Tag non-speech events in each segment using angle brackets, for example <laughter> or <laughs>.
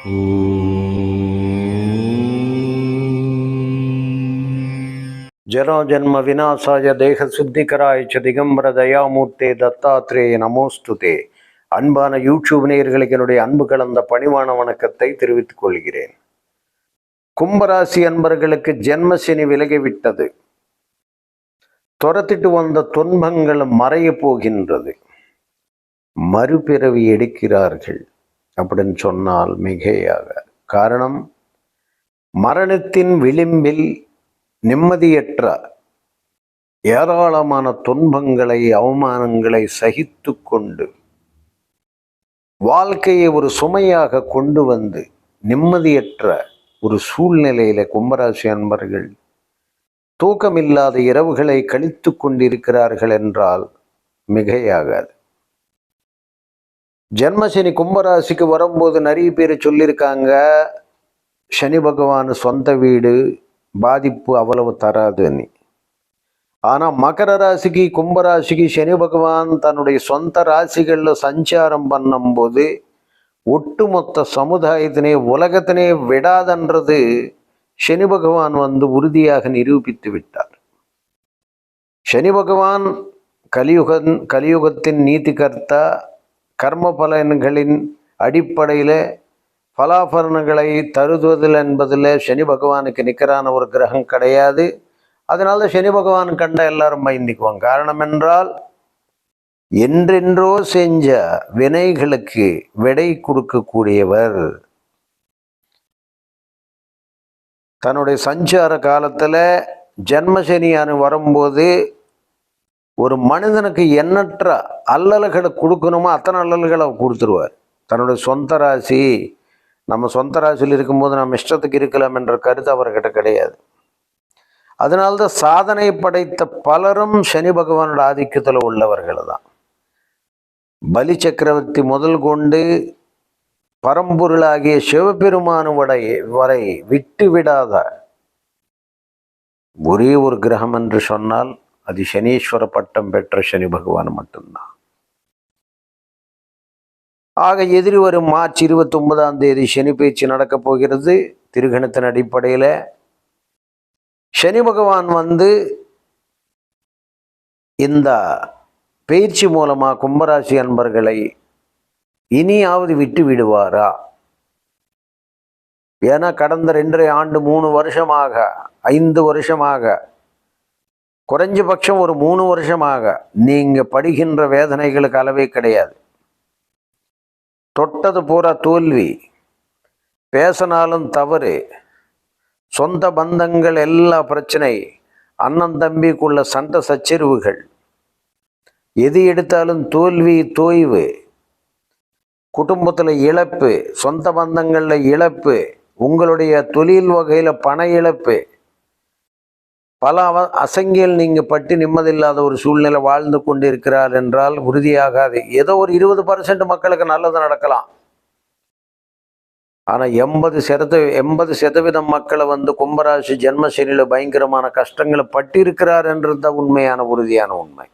ஜனோ ஜன்ம விநாசாய தேக சுத்திகராய திகம்பர தயாமூர்த்தே தத்தாத்ரேய நமோஸ்துதே. அன்பான யூடியூப் நேயர்களுக்கு என்னுடைய அன்பு கலந்த பணிவான வணக்கத்தை தெரிவித்துக் கொள்கிறேன். கும்பராசி அன்பர்களுக்கு ஜென்மசினி விலகிவிட்டது துரத்திட்டு வந்த துன்பங்கள் மறைய போகின்றது. மறுபிறவி எடுக்கிறார்கள். அப்படின்னு சொன்னால் மிகையாக. காரணம் மரணத்தின் விளிம்பில் நிம்மதியற்ற ஏராளமான துன்பங்களை அவமானங்களை சகித்து கொண்டு வாழ்க்கையை ஒரு சுமையாக கொண்டு வந்து நிம்மதியற்ற ஒரு சூழ்நிலையில கும்பராசி அன்பர்கள் தூக்கமில்லாத இரவுகளை கழித்து கொண்டிருக்கிறார்கள் என்றால் மிகையாகாது. ஜென்மசனி கும்பராசிக்கு வரும்போது நிறைய பேர் சொல்லியிருக்காங்க சனி பகவான் சொந்த வீடு பாதிப்பு அவ்வளவு தராதுன்னு ஆனால் மகர ராசிக்கு கும்பராசிக்கு சனி பகவான் தன்னுடைய சொந்த ராசிகளில் சஞ்சாரம் பண்ணும்போது ஒட்டுமொத்த சமுதாயத்தினே உலகத்தினே விடாதன்றது சனி பகவான் வந்து உறுதியாக நிரூபித்து விட்டார். சனி பகவான் கலியுகன் கலியுகத்தின் நீதிகர்த்தா கர்ம பலன்களின் அடிப்படையில் பலாபலன்களை தருதுவதில் என்பதில் சனி பகவானுக்கு நிற்கிறான ஒரு கிரகம் கிடையாது. அதனால சனி பகவான் கண்ட எல்லாரும் பயந்திக்குவாங்க. காரணம் என்றால் என்றென்றோ செஞ்ச வினைகளுக்கு விடை கொடுக்கக்கூடியவர் தன்னுடைய சஞ்சார காலத்தில் ஜென்மசனியான வரும்போது ஒரு மனிதனுக்கு எண்ணற்ற அல்லல்களை கொடுக்கணுமோ அத்தனை அல்லல்களை கொடுத்துருவார். தன்னுடைய சொந்த ராசி நம்ம சொந்த ராசியில் இருக்கும்போது நம்ம இஷ்டத்துக்கு இருக்கலாம் என்ற கருத்து அவர்கிட்ட கிடையாது. அதனால்தான் சாதனை படைத்த பலரும் சனி பகவானோட ஆதிக்கத்தில் உள்ளவர்கள் தான். பலி சக்கரவர்த்தி முதல் கொண்டு பரம்பொருளாகிய சிவபெருமானு வடை வரை விட்டு விடாத ஒரே ஒரு கிரகம் என்று சொன்னால் அது சனீஸ்வர பட்டம் பெற்ற சனி பகவான் மட்டும்தான் ஆக எதிரி வரும் மார்ச் இருபத்தி ஒன்பதாம் தேதி சனி பயிற்சி நடக்கப் போகிறது திருகணத்தின் அடிப்படையில் சனி பகவான் வந்து இந்த பயிற்சி மூலமாக கும்பராசி அன்பர்களை இனியாவது விட்டு விடுவாரா ஏன்னா கடந்த ரெண்டரை ஆண்டு மூணு வருஷமாக ஐந்து வருஷமாக குறைஞ்சபட்சம் ஒரு மூணு வருஷமாக நீங்கள் படுகின்ற வேதனைகளுக்கு அளவே கிடையாது. தொட்டது பூரா தோல்வி. பேசினாலும் தவறு. சொந்த பந்தங்கள் எல்லா பிரச்சனை. அண்ணன் தம்பிக்குள்ள சண்டை சச்சரிவுகள். எது எடுத்தாலும் தோல்வி தோய்வு. குடும்பத்தில் இழப்பு சொந்த பந்தங்களில் இழப்பு உங்களுடைய தொழில் வகையில் பண இழப்பு. பல அவ அசங்கியல் நீங்கள் பட்டு நிம்மதியில்லாத ஒரு சூழ்நிலை வாழ்ந்து கொண்டு இருக்கிறார் என்றால் உறுதியாகாது. ஏதோ ஒரு இருபது பர்சன்ட் மக்களுக்கு நல்லது நடக்கலாம். ஆனால் எண்பது சதவீத எண்பது சதவீதம் மக்களை வந்து கும்பராசி ஜென்மசனியில் பயங்கரமான கஷ்டங்களை பட்டிருக்கிறார் என்றது தான் உண்மையான உறுதியான உண்மை.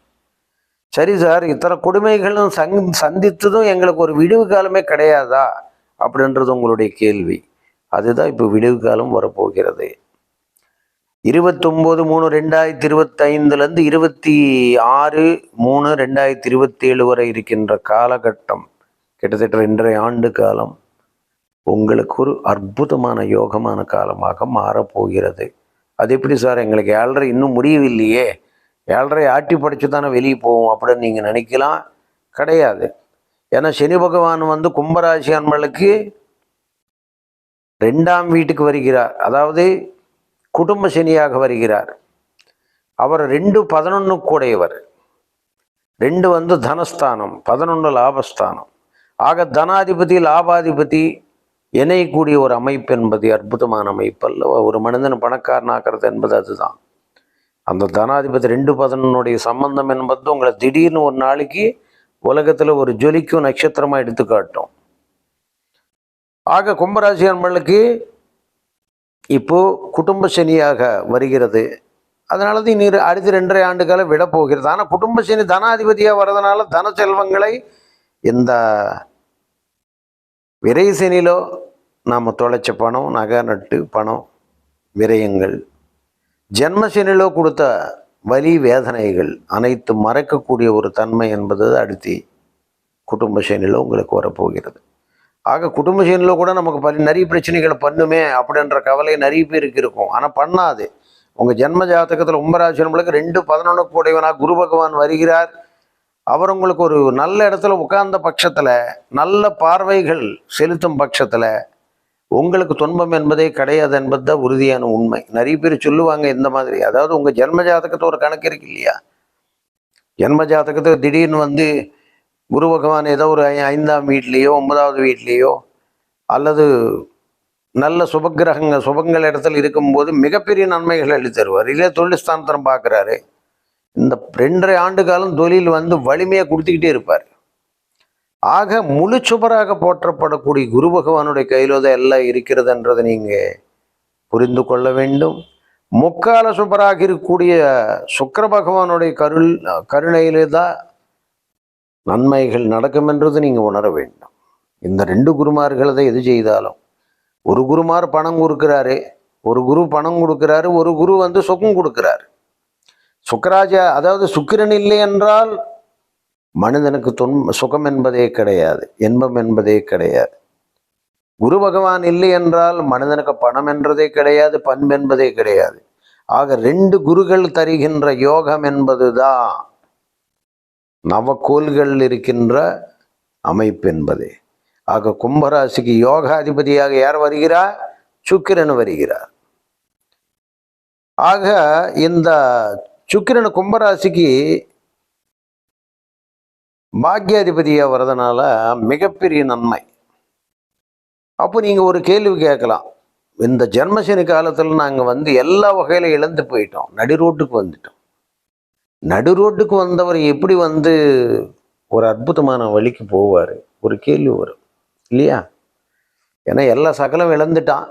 சரி சார் இத்தனை கொடுமைகளும் சங் சந்தித்ததும் எங்களுக்கு ஒரு விடிவு காலமே கிடையாதா? அப்படின்றது உங்களுடைய கேள்வி. அதுதான் இப்போ விடிவு காலம் வரப்போகிறது. இருபத்தொம்போது மூணு ரெண்டாயிரத்தி இருபத்தைந்துலேருந்து இருபத்தி ஆறு மூணு ரெண்டாயிரத்தி இருபத்தேழு வரை இருக்கின்ற காலகட்டம் கிட்டத்தட்ட ரெண்டரை ஆண்டு காலம் உங்களுக்கு ஒரு அற்புதமான யோகமான காலமாக மாறப்போகிறது. அது எப்படி சார்? எங்களுக்கு ஏழரை இன்னும் முடியவில்லையே. ஏழரை ஆட்டி படித்து தானே வெளியே போவோம் அப்படின்னு நீங்கள் நினைக்கலாம்? கிடையாது. ஏன்னா சனி பகவான் வந்து கும்பராசி அன்பளுக்கு ரெண்டாம் வீட்டுக்கு வருகிறார். அதாவது குடும்ப சனியாக வருகிறார். அவர் ரெண்டு பதினொன்று கூடையவர். ரெண்டு வந்து தனஸ்தானம் பதினொன்று லாபஸ்தானம். ஆக தனாதிபதி லாபாதிபதி இணையக்கூடிய ஒரு அமைப்பு என்பது அற்புதமான அமைப்பு அல்லவா? ஒரு மனிதன் பணக்காரனாக்குறது என்பது அதுதான். அந்த தனாதிபதி ரெண்டு பதினொன்னுடைய சம்பந்தம் என்பது உங்களை திடீர்னு ஒரு நாளைக்கு உலகத்தில் ஒரு ஜொலிக்கும் நட்சத்திரமாக எடுத்துக்காட்டும். ஆக கும்பராசி அன்பளுக்கு இப்போ குடும்ப சனியாக வருகிறது. அதனால தான் நீர் அடுத்த ரெண்டரை ஆண்டுகளை விட போகிறது. ஆனால் குடும்ப சனி தனாதிபதியாக வர்றதுனால தன செல்வங்களை இந்த விரை சனியிலோ நாம் தொலைச்ச பணம் நகை நட்டு பணம் விரயங்கள் ஜென்மசனிலோ கொடுத்த வலி வேதனைகள் அனைத்தும் மறைக்கக்கூடிய ஒரு தன்மை என்பது அடுத்து குடும்ப சனியில் உங்களுக்கு வரப்போகிறது. ஆக குடும்ப சனியில் கூட நமக்கு பல நிறைய பிரச்சனைகளை பண்ணுமே அப்படின்ற கவலை நிறைய பேருக்கு இருக்கும். ஆனால் பண்ணாது. உங்கள் ஜென்ம ஜாதகத்தில் உம்பராசி ரெண்டு பதினொன்று கூடையவனாக குரு பகவான் வருகிறார். அவர் உங்களுக்கு ஒரு நல்ல இடத்துல உட்கார்ந்த பட்சத்தில் நல்ல பார்வைகள் செலுத்தும் பட்சத்தில் உங்களுக்கு துன்பம் என்பதே கிடையாது என்பது தான் உறுதியான உண்மை. நிறைய பேர் சொல்லுவாங்க இந்த மாதிரி. அதாவது உங்கள் ஜென்ம ஜாதகத்தை ஒரு கணக்கு இருக்கு இல்லையா? ஜென்ம ஜாதகத்தை திடீர்னு வந்து குரு பகவான் ஏதோ ஒரு ஐந்தாம் வீட்லேயோ ஒன்பதாவது வீட்லேயோ அல்லது நல்ல சுபகிரகங்கள் சுபங்கள் இடத்துல இருக்கும்போது மிகப்பெரிய நன்மைகள் அள்ளி தருவார். இல்லை தொழில் ஸ்தானத்திரம் பார்க்குறாரு. இந்த ரெண்டரை ஆண்டு காலம் தொழில் வந்து வலிமையாக கொடுத்துக்கிட்டே இருப்பார். ஆக முழு சுபராக போற்றப்படக்கூடிய குரு பகவானுடைய கையில தான் எல்லாம் இருக்கிறதுன்றதை நீங்கள் புரிந்து கொள்ள வேண்டும். முக்கால சுபராக இருக்கக்கூடிய சுக்கர பகவானுடைய கருள் கருணையிலே தான் நன்மைகள் நடக்கும் என்றது நீங்கள் உணர வேண்டும். இந்த ரெண்டு குருமார்கள் தான் எது செய்தாலும் ஒரு குருமார் பணம் கொடுக்குறாரு ஒரு குரு பணம் கொடுக்குறாரு ஒரு குரு வந்து சுகம் கொடுக்குறாரு. சுக்கராஜா அதாவது சுக்கிரன் இல்லை என்றால் மனிதனுக்கு தொன் சுகம் என்பதே கிடையாது இன்பம் என்பதே கிடையாது. குரு பகவான் இல்லை என்றால் மனிதனுக்கு பணம் என்றதே கிடையாது பண்பு என்பதே கிடையாது. ஆக ரெண்டு குருகள் தருகின்ற யோகம் என்பதுதான். நவக்கோள்கள் இருக்கின்ற அமைப்பு என்பதே ஆக கும்பராசிக்கு யோகாதிபதியாக யார் வருகிறார் சுக்கிரன் வருகிறார். ஆக இந்த சுக்கிரன் கும்பராசிக்கு பாக்யாதிபதியாக வர்றதுனால மிகப்பெரிய நன்மை. அப்போ நீங்கள் ஒரு கேள்வி கேட்கலாம். இந்த ஜென்மசனி காலத்தில் நாங்கள் வந்து எல்லா வகையிலும் இழந்து போயிட்டோம். நடு ரோட்டுக்கு வந்துட்டோம். நடு ரோட்டுக்கு வந்தவர் எப்படி வந்து ஒரு அற்புதமான வழிக்கு போவார்? ஒரு கேள்வி வரும். இல்லையா? ஏன்னா எல்லா சகலம் இழந்துட்டான்.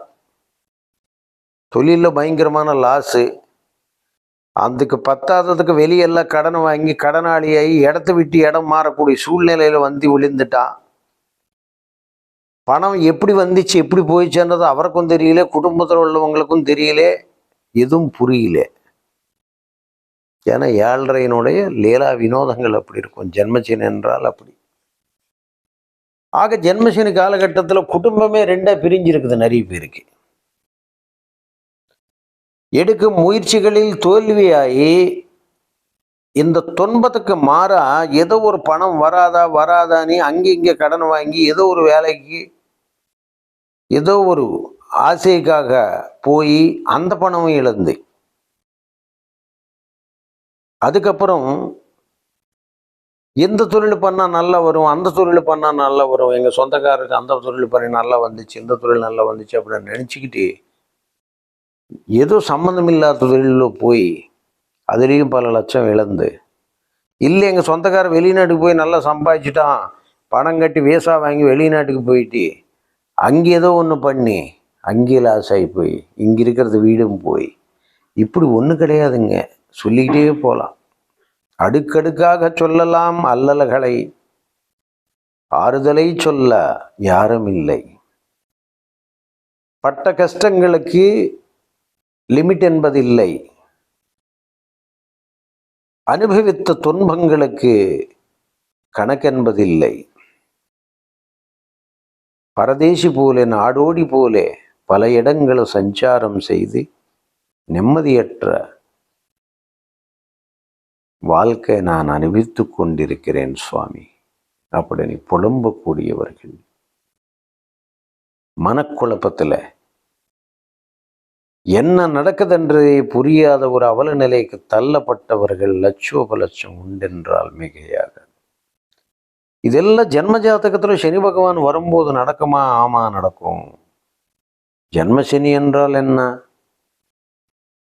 தொழிலில் பயங்கரமான லாஸு அதுக்கு பத்தாததுக்கு வெளியெல்லாம் கடன் வாங்கி கடனாளியாகி இடத்த விட்டு இடம் மாறக்கூடிய சூழ்நிலையில் வந்து விழுந்துட்டான். பணம் எப்படி வந்துச்சு எப்படி போயிடுச்சுன்றது அவருக்கும் தெரியல குடும்பத்தில் உள்ளவங்களுக்கும் தெரியல எதுவும் புரியல. ஏன்னா ஏழரையினுடைய லீலா வினோதங்கள் அப்படி இருக்கும். ஜென்மசீன் என்றால் அப்படி. ஆக ஜென்மசீன காலகட்டத்தில் குடும்பமே ரெண்டாக பிரிஞ்சிருக்குது நிறைய பேருக்கு. எடுக்கும் முயற்சிகளில் தோல்வியாகி இந்த துன்பத்துக்கு மாறா ஏதோ ஒரு பணம் வராதா வராதான்னு அங்கே இங்கே கடன் வாங்கி ஏதோ ஒரு வேலைக்கு ஏதோ ஒரு ஆசைக்காக போய் அந்த பணமும் இழந்து. அதுக்கப்புறம் எந்த தொழில் பண்ணால் நல்லா வரும் அந்த தொழில் பண்ணால் நல்லா வரும் எங்கள் சொந்தக்காரருக்கு அந்த தொழில் பண்ணி நல்லா வந்துச்சு இந்த தொழில் நல்லா வந்துச்சு அப்படின்னு நினச்சிக்கிட்டு ஏதோ சம்மந்தம் இல்லாத தொழிலில் போய் அதுலேயும் பல லட்சம் இழந்து. இல்லை எங்கள் சொந்தக்கார வெளிநாட்டுக்கு போய் நல்லா சம்பாதிச்சிட்டான் பணம் கட்டி வேசா வாங்கி வெளிநாட்டுக்கு போயிட்டு அங்கே ஏதோ ஒன்று பண்ணி அங்கே லாஸ் ஆகி போய் இங்கே இருக்கிறது வீடும் போய். இப்படி ஒன்றும் கிடையாதுங்க. சொல்லிக்கிட்டே போகலாம் அடுக்கடுக்காக சொல்லலாம் அல்லல்களை. ஆறுதலை சொல்ல யாரும் இல்லை. பட்ட கஷ்டங்களுக்கு லிமிட் என்பதில்லை. அனுபவித்த துன்பங்களுக்கு கணக்கென்பதில்லை பரதேசி போலே நாடோடி போல பல இடங்களை சஞ்சாரம் செய்து நிம்மதியற்ற வாழ்க்கை நான் அனுபவித்துக் கொண்டிருக்கிறேன் சுவாமி. அப்படின்னு புலம்பக்கூடியவர்கள். மனக்குழப்பத்தில் என்ன நடக்குதென்று புரியாத ஒரு அவல நிலைக்கு தள்ளப்பட்டவர்கள் லட்சோப லட்சம் உண்டென்றால் மிகையாக. இதெல்லாம் ஜென்ம ஜாதகத்தில் சனி பகவான் வரும்போது நடக்குமா ஆமா நடக்கும். ஜென்ம சனி என்றால் என்ன?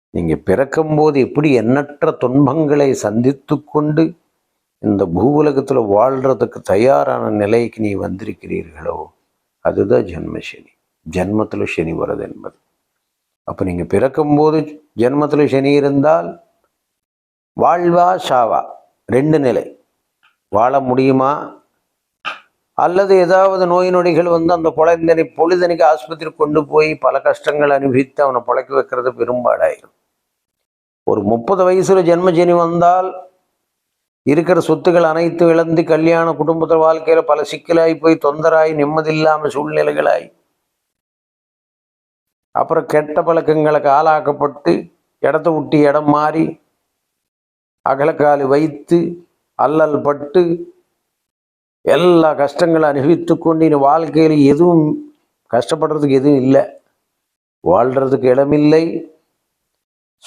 நீங்கள் பிறக்கும்போது எப்படி எண்ணற்ற துன்பங்களை சந்தித்து கொண்டு இந்த பூவுலகத்தில் வாழ்கிறதுக்கு தயாரான நிலைக்கு நீ வந்திருக்கிறீர்களோ அதுதான் ஜென்ம சனி ஜென்மத்தில் சனி வருது என்பது. அப்போ நீங்கள் பிறக்கும்போது ஜென்மத்தில் சனி இருந்தால் வாழ்வா சாவா. ரெண்டு நிலை. வாழ முடியுமா? அல்லது ஏதாவது நோய் நொடிகள் வந்து அந்த குழந்தைனை பொழுதனைக்கு ஆஸ்பத்திரி கொண்டு போய் பல கஷ்டங்கள் அனுபவித்து அவனை பழக்க வைக்கிறது பெரும்பாடாயிரும் ஒரு முப்பது வயசுல ஜென்மஜனி வந்தால் இருக்கிற சொத்துக்கள் அனைத்து இழந்து கல்யாண குடும்பத்தில் வாழ்க்கையில பல சிக்கலாய் போய் தொந்தராய் இல்லாமல் சூழ்நிலைகளாய். அப்புறம் கெட்ட பழக்கங்களுக்கு ஆளாக்கப்பட்டு இடத்த விட்டு இடம் மாறி அகலக்காலு வைத்து அல்லல் பட்டு எல்லா கஷ்டங்களும் அனுபவித்து கொண்டு இனி வாழ்க்கையில் எதுவும் கஷ்டப்படுறதுக்கு எதுவும் இல்லை. வாழ்கிறதுக்கு இடமில்லை.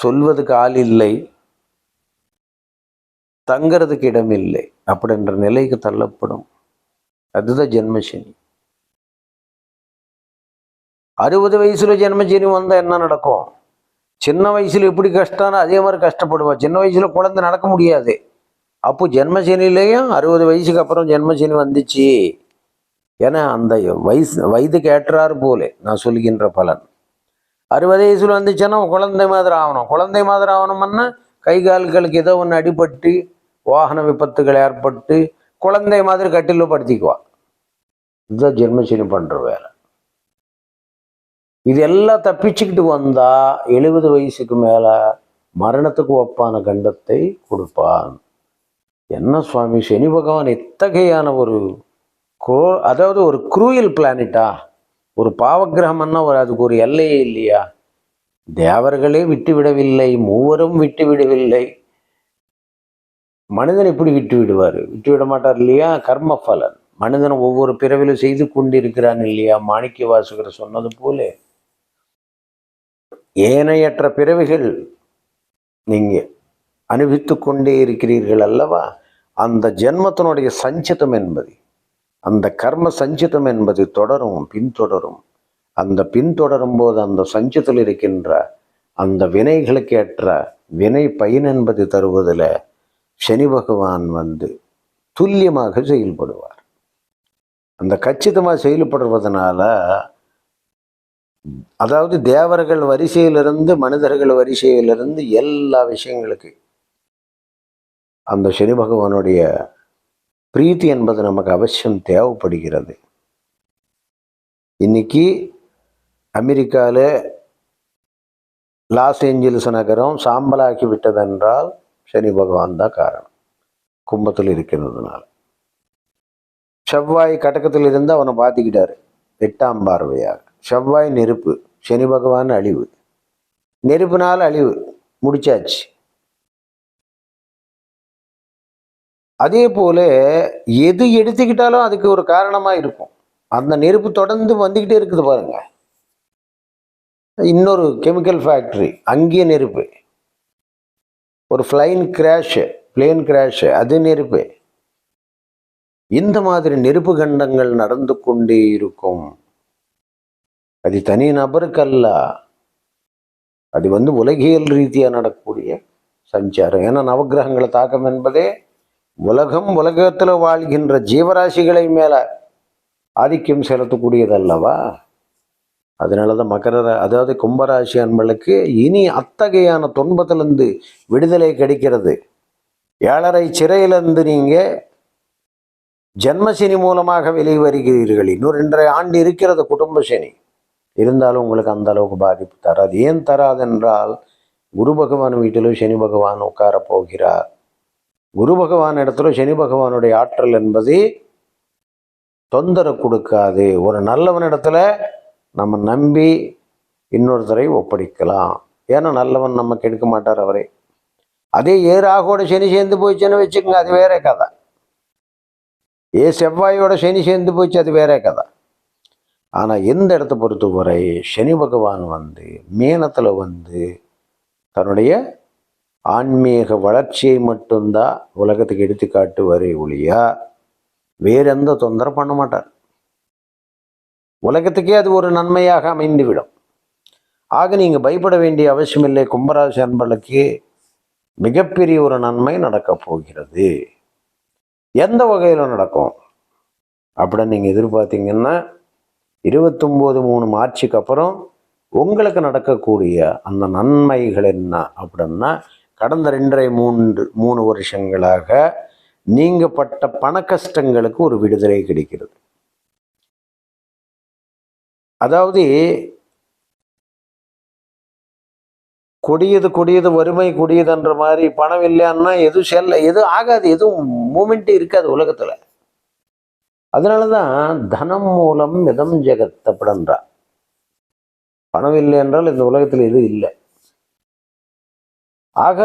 சொல்வதுக்கு ஆள் இல்லை. தங்கிறதுக்கு இடமில்லை. அப்படின்ற நிலைக்கு தள்ளப்படும். அதுதான் ஜென்மசனி. அறுபது வயசுல ஜென்மசனி வந்தா என்ன நடக்கும்? சின்ன வயசுல எப்படி கஷ்டம்னா அதே மாதிரி கஷ்டப்படுவா. சின்ன வயசுல குழந்தை நடக்க முடியாது. அப்போ ஜென்மசனிலையும் அறுபது வயசுக்கு அப்புறம் ஜென்மசனி வந்துச்சு. ஏன்னா அந்த வயசு வயதுக்கு ஏற்றாறு போல நான் சொல்கின்ற பலன். அறுபது வயசுல வந்துச்சுன்னா குழந்தை மாதிரி ஆகணும். குழந்தை மாதிரி ஆகணும்னா கை கால்களுக்கு ஏதோ ஒன்று அடிபட்டு வாகன விபத்துகள் ஏற்பட்டு குழந்தை மாதிரி கட்டில படுத்திக்குவா இதுதான் ஜென்மசனி பண்ணுற வேலை. இது எல்லாம் தப்பிச்சுக்கிட்டு வந்தால் எழுபது வயசுக்கு மேலே மரணத்துக்கு ஒப்பான கண்டத்தை கொடுப்பான். என்ன சுவாமி சனி பகவான் எத்தகையான ஒரு கோ அதாவது ஒரு குரூயல் பிளானட்டா ஒரு பாவகிரகம்னா ஒரு அதுக்கு ஒரு எல்லையே இல்லையா? தேவர்களே விட்டு விடவில்லை மூவரும் விட்டு விடவில்லை. மனிதன் எப்படி விட்டு விடுவார்? விட்டு விட மாட்டார் இல்லையா? கர்ம பலன் மனிதன் ஒவ்வொரு பிறவிலும் செய்து கொண்டிருக்கிறான் இல்லையா? மாணிக்க வாசகர் சொன்னது போல. ஏனையற்ற பிறவிகள் நீங்க அனுபவித்து கொண்டே இருக்கிறீர்கள் அல்லவா? அந்த ஜென்மத்தினுடைய சஞ்சிதம் என்பது அந்த கர்ம சஞ்சிதம் என்பது தொடரும் பின்தொடரும். அந்த பின்தொடரும் போது அந்த சஞ்சித்தில் இருக்கின்ற அந்த வினைகளுக்கு ஏற்ற வினை பயன் என்பது தருவதில் சனி பகவான் வந்து துல்லியமாக செயல்படுவார். அந்த கச்சிதமாக செயல்படுவதனால அதாவது தேவர்கள் வரிசையிலிருந்து மனிதர்கள் வரிசையிலிருந்து எல்லா விஷயங்களுக்கு அந்த சனி பகவானுடைய பிரீத்தி என்பது நமக்கு அவசியம் தேவைப்படுகிறது. இன்னைக்கு அமெரிக்காவில் லாஸ் ஏஞ்சல்ஸ் நகரம் சாம்பலாக்கி விட்டதென்றால் சனி பகவான் தான் காரணம். கும்பத்தில் இருக்கிறதுனால. செவ்வாய் கடக்கத்தில் இருந்து அவனை பாத்திக்கிட்டாரு எட்டாம் பார்வையாக. செவ்வாய் நெருப்பு. சனி பகவான் அழிவு. நெருப்புனால் அழிவு. முடிச்சாச்சு. அதே போல எது எடுத்துக்கிட்டாலும் அதுக்கு ஒரு காரணமாக இருக்கும். அந்த நெருப்பு தொடர்ந்து வந்துக்கிட்டே இருக்குது பாருங்க. இன்னொரு கெமிக்கல் ஃபேக்ட்ரி அங்கேயே நெருப்பு. ஒரு ஃப்ளைன் கிராஷு பிளேன் கிராஷு அது நெருப்பு. இந்த மாதிரி நெருப்பு கண்டங்கள் நடந்து கொண்டே இருக்கும். அது தனி நபருக்கல்ல. அது வந்து உலகியல் ரீதியாக நடக்கக்கூடிய சஞ்சாரம். ஏன்னா நவக்கிரகங்களை தாக்கம் என்பதே உலகம் உலகத்தில் வாழ்கின்ற ஜீவராசிகளை மேலே ஆதிக்கம் செலுத்தக்கூடியது அல்லவா அதனால தான் மகர அதாவது கும்பராசி அன்பளுக்கு இனி அத்தகையான துன்பத்திலிருந்து விடுதலை கிடைக்கிறது. ஏழரை சிறையிலிருந்து நீங்கள் ஜென்மசினி மூலமாக வெளியே வருகிறீர்கள் இன்னும் ரெண்டரை ஆண்டு இருக்கிறது குடும்ப சனி. இருந்தாலும் உங்களுக்கு அந்த அளவுக்கு பாதிப்பு தராது. ஏன் தராதென்றால் குரு பகவான் வீட்டிலும் சனி பகவான் உட்கார போகிறார். குரு பகவான் இடத்துல சனி பகவானுடைய ஆற்றல் என்பது தொந்தரவு கொடுக்காது. ஒரு நல்லவன் இடத்துல நம்ம நம்பி இன்னொருத்தரை ஒப்படைக்கலாம். ஏன்னா நல்லவன் நம்ம கெடுக்க மாட்டார் அவரே. அதே ஏ ராகோட சனி சேர்ந்து போச்சுன்னு வச்சுக்கோங்க அது வேற கதை. ஏ செவ்வாயோட சனி சேர்ந்து போச்சு அது வேற கதை. ஆனால் எந்த இடத்த பொறுத்தவரை சனி பகவான் வந்து மீனத்தில் வந்து தன்னுடைய ஆன்மீக வளர்ச்சியை மட்டும்தான் உலகத்துக்கு எடுத்து காட்டுவாரே ஒழியா வேற எந்த தொந்தரவு பண்ண மாட்டார். உலகத்துக்கே அது ஒரு நன்மையாக அமைந்துவிடும். ஆக நீங்கள் பயப்பட வேண்டிய அவசியமில்லை கும்பராசி அன்பர்களுக்கு மிகப்பெரிய ஒரு நன்மை நடக்கப் போகிறது. எந்த வகையில் நடக்கும்? அப்படின்னு நீங்கள் எதிர்பார்த்தீங்கன்னா இருபத்தொம்போது மூணு மார்ச்சுக்கு அப்புறம் உங்களுக்கு நடக்கக்கூடிய அந்த நன்மைகள் என்ன அப்படின்னா கடந்த ரெண்டரை மூன்று மூணு வருஷங்களாக நீங்கப்பட்ட பட்ட பண கஷ்டங்களுக்கு ஒரு விடுதலை கிடைக்கிறது. அதாவது கொடியது கொடியது வறுமை கொடியதுன்ற மாதிரி பணம் இல்லைன்னா எதுவும் செல்ல எதுவும் ஆகாது எதுவும் மூமெண்ட் இருக்காது உலகத்துல. அதனாலதான் தனம் மூலம் மிதம் ஜெகத் அப்படின்றா பணம் இல்லை என்றால் இந்த உலகத்தில் எதுவும் இல்லை. ஆக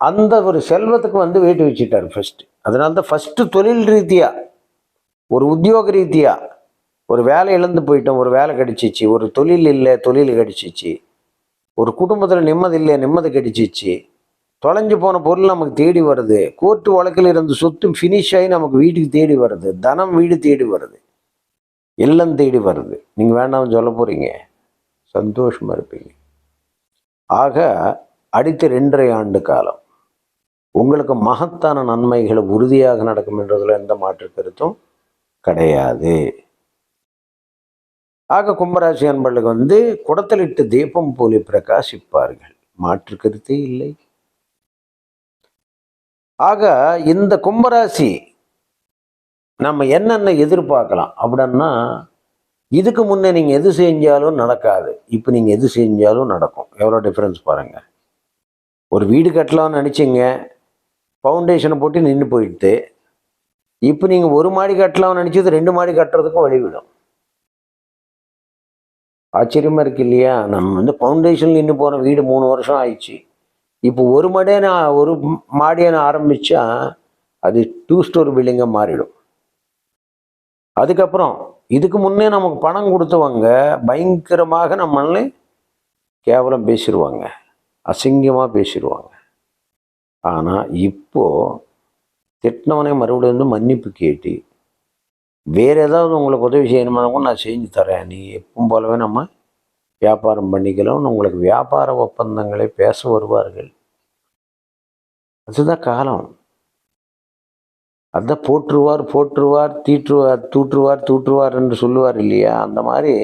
அந்த ஒரு செல்வத்துக்கு வந்து வெயிட் வச்சுட்டார் ஃபஸ்ட்டு அதனால தான் ஃபஸ்ட்டு தொழில் ரீதியாக ஒரு உத்தியோக ரீதியாக ஒரு வேலை இழந்து போயிட்டோம் ஒரு வேலை கிடச்சிச்சு ஒரு தொழில் இல்லை தொழில் கிடச்சிச்சு ஒரு குடும்பத்தில் நிம்மதி இல்லை நிம்மதி கிடச்சிச்சு தொலைஞ்சு போன பொருள் நமக்கு தேடி வருது கோர்ட்டு வழக்கில் இருந்து சொத்து ஃபினிஷ் ஆகி நமக்கு வீட்டுக்கு தேடி வருது தனம் வீடு தேடி வருது இல்லம் தேடி வருது. நீங்கள் வேண்டாம்னு சொல்ல போகிறீங்க சந்தோஷமாக இருப்பீங்க. ஆக அடுத்த ரெண்டரை ஆண்டு காலம். உங்களுக்கு மகத்தான நன்மைகள் உறுதியாக நடக்கும் என்றதில் எந்த மாற்று கருத்தும் கிடையாது. ஆக கும்பராசி அன்பர்களுக்கு வந்து குடத்தலிட்டு தீபம் போலி பிரகாசிப்பார்கள். மாற்று கருத்தே இல்லை. ஆக இந்த கும்பராசி நம்ம என்னென்ன எதிர்பார்க்கலாம்? அப்படின்னா இதுக்கு முன்னே நீங்கள் எது செஞ்சாலும் நடக்காது. இப்போ நீங்கள் எது செஞ்சாலும் நடக்கும். எவ்வளோ டிஃப்ரென்ஸ் பாருங்கள் ஒரு வீடு கட்டலாம்னு நினச்சிங்க ஃபவுண்டேஷனை போட்டு நின்று போயிடுது இப்போ நீங்கள் ஒரு மாடி கட்டலாம்னு நினச்சது ரெண்டு மாடி கட்டுறதுக்கும் வழிவிடும். ஆச்சரியமாக இருக்கு இல்லையா? நம்ம வந்து ஃபவுண்டேஷன் நின்று போன வீடு மூணு வருஷம் ஆயிடுச்சு. இப்போ ஒரு மாடியை நான் ஒரு மாடியை நான் ஆரம்பித்தா அது டூ ஸ்டோர் பில்டிங்காக மாறிடும். அதுக்கப்புறம் இதுக்கு முன்னே நமக்கு பணம் கொடுத்தவங்க பயங்கரமாக நம்மளே கேவலம் பேசிடுவாங்க அசிங்கமாக பேசிடுவாங்க. ஆனால் இப்போது திட்டினவனே மறுபடியும் வந்து மன்னிப்பு கேட்டு வேறு ஏதாவது உங்களுக்கு உதவி செய்யணுமா கூட நான் செஞ்சு தரேன். நீ எப்பவும் போலவே நம்ம வியாபாரம் பண்ணிக்கலாம்னு உங்களுக்கு வியாபார ஒப்பந்தங்களை பேச வருவார்கள். அதுதான் காலம். அதான் போற்றுவார் போற்றுவார் தீற்றுவார் தூற்றுவார் தூற்றுவார் என்று சொல்லுவார் இல்லையா? அந்த மாதிரி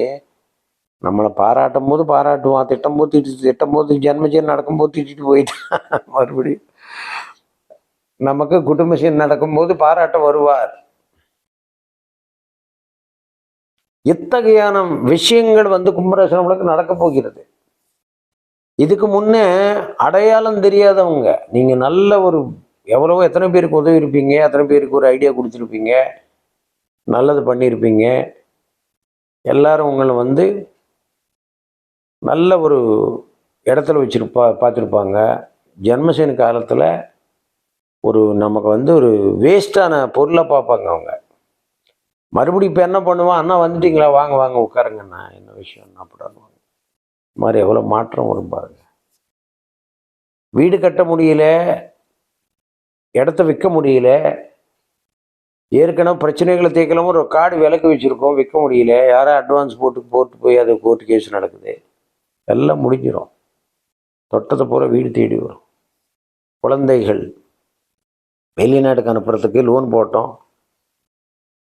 நம்மளை பாராட்டும் போது பாராட்டுவான் திட்டம் போது திட்டு திட்டம் போது ஜென்மஜன் நடக்கும்போது திட்டிட்டு போயிட்டான் <laughs> மறுபடியும் நமக்கு குடும்பசீன் நடக்கும்போது பாராட்ட வருவார். இத்தகையான விஷயங்கள் வந்து கும்பராசனங்களுக்கு நடக்க போகிறது. இதுக்கு முன்னே அடையாளம் தெரியாதவங்க நீங்கள் நல்ல ஒரு எவ்வளவோ எத்தனை பேருக்கு உதவி இருப்பீங்க எத்தனை பேருக்கு ஒரு ஐடியா கொடுத்துருப்பீங்க நல்லது பண்ணியிருப்பீங்க. எல்லாரும் உங்களை வந்து நல்ல ஒரு இடத்துல வச்சிருப்பா பார்த்துருப்பாங்க. ஜென்மசேன காலத்தில் ஒரு நமக்கு வந்து ஒரு வேஸ்டான பொருளை பார்ப்பாங்க அவங்க. மறுபடியும் இப்போ என்ன பண்ணுவான்? அண்ணா வந்துட்டீங்களா? வாங்க வாங்க உட்காருங்கண்ணா. என்ன விஷயம்? நான் பண்ணுவாங்க இது மாதிரி எவ்வளோ மாற்றம் வரும் பாருங்க. வீடு கட்ட முடியல இடத்த விற்க முடியல ஏற்கனவே பிரச்சனைகளை தீர்க்கலாம் ஒரு கார்டு விலக்கு வச்சுருக்கோம் விற்க முடியல. யாரும் அட்வான்ஸ் போட்டு போட்டு போய் அது கோர்ட்டு கேஸ் நடக்குது. எல்லாம் முடிஞ்சிடும் தொட்டத்தை போல வீடு தேடி வரும். குழந்தைகள் வெளிநாட்டுக்கு அனுப்புறதுக்கு லோன் போட்டோம்.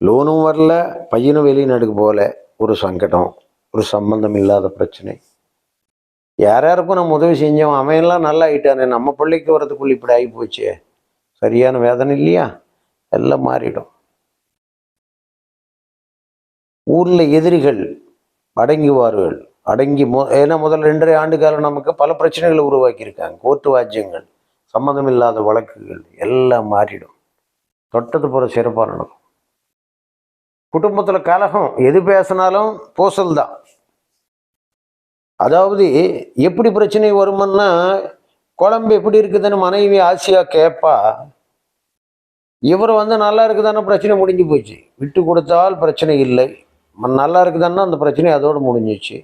லோனும் வரல பையனும் வெளிநாட்டுக்கு போகல. ஒரு சங்கடம் ஒரு சம்பந்தம் இல்லாத பிரச்சனை. யார் யாருக்கும் நம்ம உதவி செஞ்சோம். அவன்லாம் நல்லா ஆகிட்டானே நம்ம பிள்ளைக்கு வரதுக்குள்ள இப்படி ஆகி போச்சே. சரியான வேதனை இல்லையா? எல்லாம் மாறிடும். ஊரில் எதிரிகள் அடங்குவார்கள். அடங்கி மு ஏன்னா முதல் ரெண்டரை ஆண்டு காலம் நமக்கு பல பிரச்சனைகளை உருவாக்கியிருக்காங்க. கோர்ட்டு வாஜ்யங்கள் சம்மந்தம் இல்லாத வழக்குகள் எல்லாம் மாறிடும். தொட்டது போகிற சிறப்பாக நடக்கும். குடும்பத்தில் கலகம் எது பேசினாலும் பூசல் தான். அதாவது எப்படி பிரச்சனை வருமுன்னா குழம்பு எப்படி இருக்குதுன்னு மனைவி ஆசையாக கேட்பா இவர் வந்து நல்லா இருக்குதானே பிரச்சனை முடிஞ்சு போச்சு. விட்டு கொடுத்தால் பிரச்சனை இல்லை. நல்லா இருக்குதான்னா அந்த பிரச்சனை அதோடு முடிஞ்சிச்சு.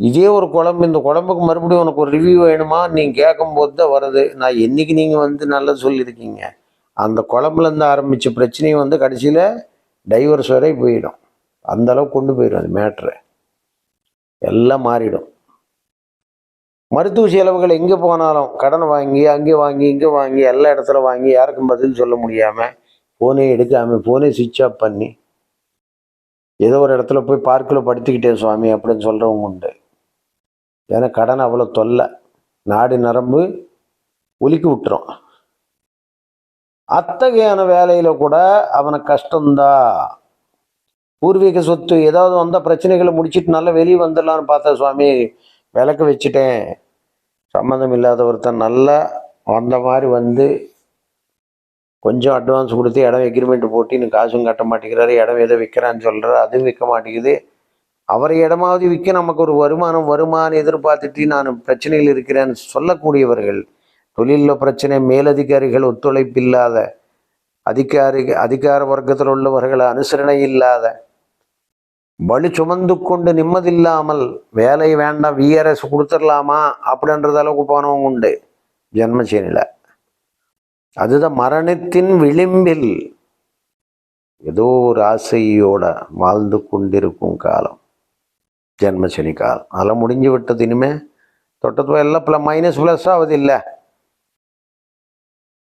இதே ஒரு குழம்பு இந்த குழம்புக்கு மறுபடியும் உனக்கு ஒரு ரிவ்யூ வேணுமா? நீங்கள் கேட்கும்போது தான் வருது. நான் என்னைக்கு நீங்கள் வந்து நல்லா சொல்லியிருக்கீங்க? அந்த குழம்புலேருந்து ஆரம்பித்த பிரச்சனையும் வந்து கடைசியில் டைவர்ஸ் வரை போயிடும். அந்த அளவுக்கு கொண்டு போயிடும் அது மேட்ரு எல்லாம் மாறிடும். மருத்துவ செலவுகள் எங்கே போனாலும் கடன் வாங்கி அங்கே வாங்கி இங்கே வாங்கி எல்லா இடத்துல வாங்கி யாருக்கும் பதில் சொல்ல முடியாமல் ஃபோனே எடுக்காமல் ஃபோனே சுவிட்ச் ஆஃப் பண்ணி ஏதோ ஒரு இடத்துல போய் பார்க்கில் படுத்துக்கிட்டேன் சுவாமி அப்படின்னு சொல்கிறவங்க உண்டு. ஏன்னா கடன் அவ்வளோ தொல்லை. நாடு நரம்பு ஒலிக்கி விட்டுரும். அத்தகையான வேலையில் கூட அவனுக்கு கஷ்டம்தான் பூர்வீக சொத்து ஏதாவது வந்த பிரச்சனைகளை முடிச்சிட்டு நல்லா வெளியே வந்துடலான்னு பார்த்தேன் சுவாமி விளக்கு வச்சுட்டேன். சம்மந்தம் இல்லாத ஒருத்தன் நல்லா வந்த மாதிரி வந்து கொஞ்சம் அட்வான்ஸ் கொடுத்து இடம் எக்ரிமெண்ட் போட்டு இன்னும் காசும் கட்ட மாட்டேங்கிறாரு இடம் எதை விற்கிறான்னு சொல்கிறாரு அதுவும் விற்க மாட்டேங்குது. அவரை இடமாவது விற்க நமக்கு ஒரு வருமானம் வருமானம் எதிர்பார்த்துட்டு நான் பிரச்சனையில் இருக்கிறேன்னு சொல்லக்கூடியவர்கள் தொழிலில் பிரச்சனை மேலதிகாரிகள் ஒத்துழைப்பு இல்லாத அதிகாரி அதிகார வர்க்கத்தில் உள்ளவர்கள் அனுசரணை இல்லாத வலி சுமந்து கொண்டு நிம்மதியில்லாமல் வேலை வேண்டாம் விஆர்எஸ் கொடுத்துடலாமா அப்படின்றது அளவுக்கு போனவங்க உண்டு ஜென்மசேனியில் அதுதான் மரணத்தின் விளிம்பில் ஏதோ ஒரு ஆசையோட வாழ்ந்து கொண்டிருக்கும் காலம். ஜென்மசனி அதெல்லாம் முடிஞ்சு விட்டது இனிமே. தொட்டத்துவ எல்லாம் ப்ள மைனஸ் ப்ளஸ் ஆகுது இல்லை.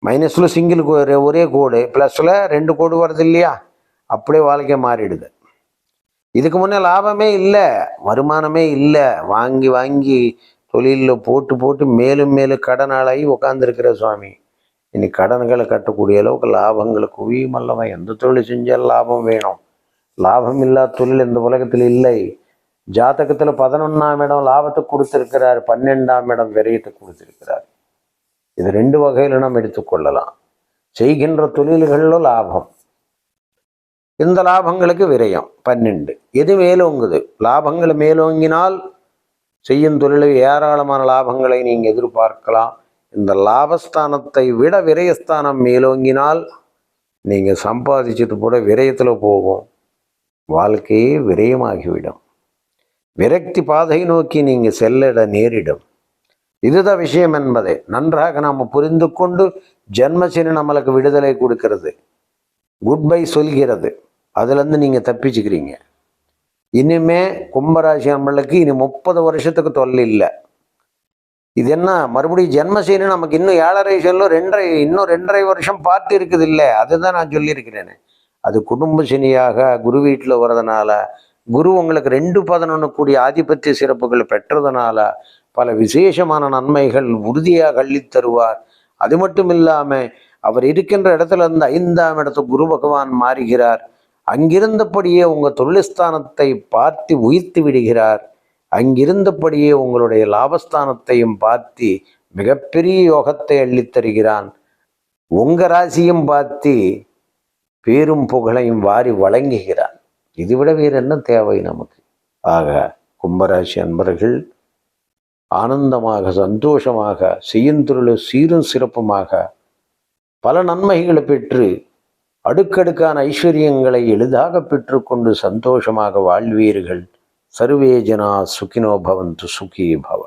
மைனஸில் சிங்கிள் ஒரே கோடு. ப்ளஸில் ரெண்டு கோடு வருது இல்லையா? அப்படியே வாழ்க்கை மாறிடுது. இதுக்கு முன்னே லாபமே இல்லை. வருமானமே இல்லை. வாங்கி வாங்கி தொழிலில் போட்டு போட்டு மேலும் மேலும் கடனாளாகி உட்காந்துருக்கிற சுவாமி. இனி கடன்களை கட்டக்கூடிய அளவுக்கு லாபங்களை குவியும் அல்லவா? எந்த தொழில் செஞ்சாலும் லாபம் வேணும். லாபம் இல்லாத தொழில் இந்த உலகத்தில் இல்லை. ஜாதகத்தில் பதினொன்றாம் இடம் லாபத்தை கொடுத்துருக்கிறார் பன்னெண்டாம் இடம் விரயத்தை கொடுத்துருக்கிறார். இது ரெண்டு வகையில் நாம் எடுத்துக்கொள்ளலாம் செய்கின்ற தொழில்களிலும் லாபம். இந்த லாபங்களுக்கு விரயம் பன்னெண்டு. எது மேலோங்குது? லாபங்கள் மேலோங்கினால் செய்யும் தொழிலில் ஏராளமான லாபங்களை நீங்கள் எதிர்பார்க்கலாம். இந்த லாபஸ்தானத்தை விட விரயஸ்தானம் மேலோங்கினால் நீங்கள் சம்பாதிச்சது கூட விரயத்தில் போகும். வாழ்க்கையே விரயமாகிவிடும். விரக்தி பாதை நோக்கி நீங்கள் செல்லிட நேரிடும். இதுதான் விஷயம் என்பதை. நன்றாக நாம் புரிந்து கொண்டு ஜென்மசனி நம்மளுக்கு விடுதலை கொடுக்கிறது. குட் பை சொல்கிறது. அதுலேருந்து நீங்கள் தப்பிச்சுக்கிறீங்க. இனிமே கும்பராசி நம்மளுக்கு இனி முப்பது வருஷத்துக்கு தொல்லை இல்லை. இது என்ன? மறுபடியும் ஜென்மசீனு நமக்கு இன்னும் ஏழரை செல்லும் ரெண்டரை இன்னும் ரெண்டரை வருஷம் பார்த்து இருக்குது இல்லை அதுதான் நான் சொல்லியிருக்கிறேன். அது குடும்ப சனியாக குரு வீட்டில் வரதுனால குரு உங்களுக்கு ரெண்டு பதினொன்று கூடிய ஆதிபத்திய சிறப்புகள் பெற்றதுனால பல விசேஷமான நன்மைகள் உறுதியாக அள்ளித் தருவார். அது மட்டும் இல்லாமல் அவர் இருக்கின்ற இடத்துல இருந்து ஐந்தாம் இடத்து குரு பகவான் மாறுகிறார். அங்கிருந்தபடியே உங்கள் தொழில்ஸ்தானத்தை பார்த்து உயிர்த்து விடுகிறார். அங்கிருந்தபடியே உங்களுடைய லாபஸ்தானத்தையும் பார்த்து மிகப்பெரிய யோகத்தை அள்ளித் தருகிறான். ராசியும் பார்த்து பேரும் புகழையும் வாரி வழங்குகிறார். இதுவிட வேறு என்ன தேவை நமக்கு? ஆக கும்பராசி அன்பர்கள் ஆனந்தமாக சந்தோஷமாக செய்யுந்தொழில் சீரும் சிறப்புமாக பல நன்மைகளை பெற்று அடுக்கடுக்கான ஐஸ்வர்யங்களை எளிதாக பெற்றுக்கொண்டு சந்தோஷமாக வாழ்வீர்கள். சர்வே ஜனா சுகினோ பவந்து சுகி பவ.